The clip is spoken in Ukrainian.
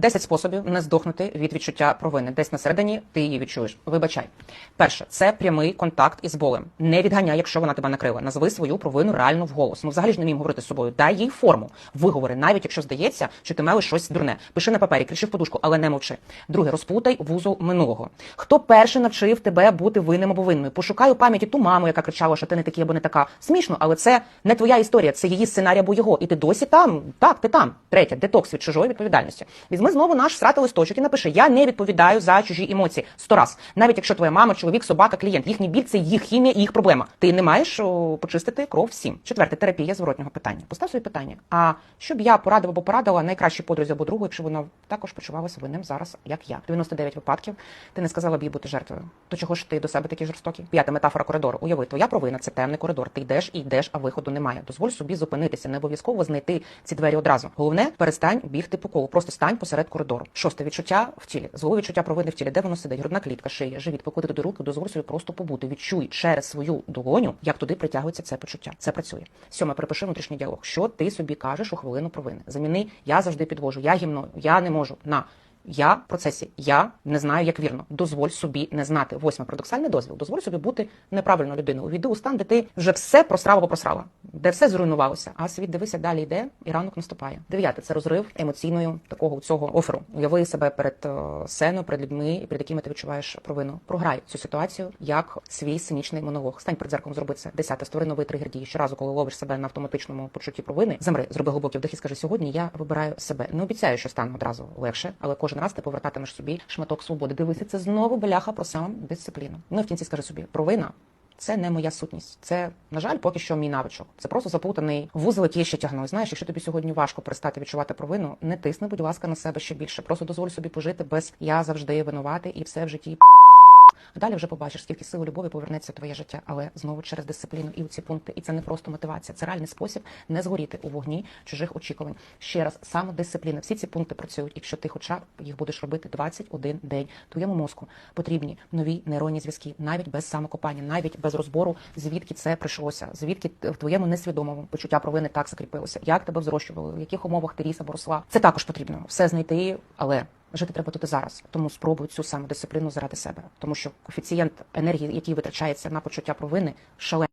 10 способів не здохнути від відчуття провини. Десь на середині ти її відчуєш. Вибачай. Перше, це прямий контакт із болем. Не відганяй, якщо вона тебе накрила. Назви свою провину реально вголос. Ну, взагалі ж не вміємо говорити з собою. Дай їй форму. Виговори, навіть якщо здається, що ти мелиш щось дурне. Пиши на папері, кричи в подушку, але не мовчи. Друге, розплутай вузол минулого. Хто перший навчив тебе бути винним або винною? Пошукай у пам'яті ту маму, яка кричала, що ти не такий або не така. Смішно, але це не твоя історія, це її сценарій або його. І ти досі там. Так, ти там. Третє, детокс від чужої відповідальності. Візьми знову наш сратий листочок і напиши: Я не відповідаю за чужі емоції. Сто раз. Навіть якщо твоя мама, чоловік, собака, клієнт, їхній біль це їх хімія і їх проблема. Ти не маєш о, почистити кров всім. Четверте, терапія зворотнього питання. Постав собі питання. А що б я порадив або порадила найкращій подрузі або другу, якщо вона також почувалася винним зараз, як я. 99 випадків ти не сказала б їй бути жертвою. То чого ж ти до себе такий жорстокий? П'ята метафора коридору. Уяви, твоя провина це темний коридор. Ти йдеш і йдеш, а виходу немає. Дозволь собі зупинитися. Не обов'язково знайти ці двері одразу. Головне, перестань бігти по колу. Просто стань посеред коридору. Шосте відчуття в тілі. зло відчуття провини в тілі. Де воно сидить? Грудна клітка, шия, живіт, поклади до руки, дозволь собі просто побути. Відчуй через свою долоню, як туди притягується це почуття. Це працює. Сьоме, перепиши внутрішній діалог. Що ти собі кажеш у хвилину провини? Заміни я завжди підвожу, я гімною, я не можу на. Я в процесі, я не знаю, як вірно. Дозволь собі не знати. Восьме парадоксальний дозвіл. Дозволь собі бути неправильною людиною. Увійди у стан, де ти вже все просрав або просрала, де все зруйнувалося. А світ дивися далі йде, і ранок наступає. Дев'яте це розрив емоційною такого цього оферу. Уяви себе перед е, сценою, перед людьми, і перед якими ти відчуваєш провину. Програй цю ситуацію як свій сценічний монолог. Стань перед зеркалом, зроби це. Десяте створи новий тригер дії. Щоразу, коли ловиш себе на автоматичному почутті провини, замри, зроби глибокий вдих і скажи: сьогодні я вибираю себе. Не обіцяю, що стане одразу легше, але кожен раз ти повертатимеш собі шматок свободи. Дивися, це знову бляха про самодисципліну. Ну і в кінці скажи собі, провина. Це не моя сутність. Це, на жаль, поки що мій навичок. Це просто заплутаний вузол, який я ще тягну. Знаєш, якщо тобі сьогодні важко перестати відчувати провину, не тисни, будь ласка, на себе ще більше. Просто дозволь собі пожити без я завжди винувати і все в житті. А далі вже побачиш, скільки сил любові повернеться в твоє життя, але знову через дисципліну і у ці пункти. І це не просто мотивація, це реальний спосіб не згоріти у вогні чужих очікувань. Ще раз, самодисципліна. Всі ці пункти працюють. Якщо ти хоча б їх будеш робити 21 день, твоєму мозку потрібні нові нейронні зв'язки, навіть без самокопання, навіть без розбору, звідки це прийшлося, звідки в твоєму несвідомому почуття провини так закріпилося, як тебе взрощували, в яких умовах ти ріс або росла. Це також потрібно все знайти, але. Жити треба тут і зараз, тому спробуй цю самодисципліну заради себе, тому що коефіцієнт енергії, який витрачається на почуття провини, шалений.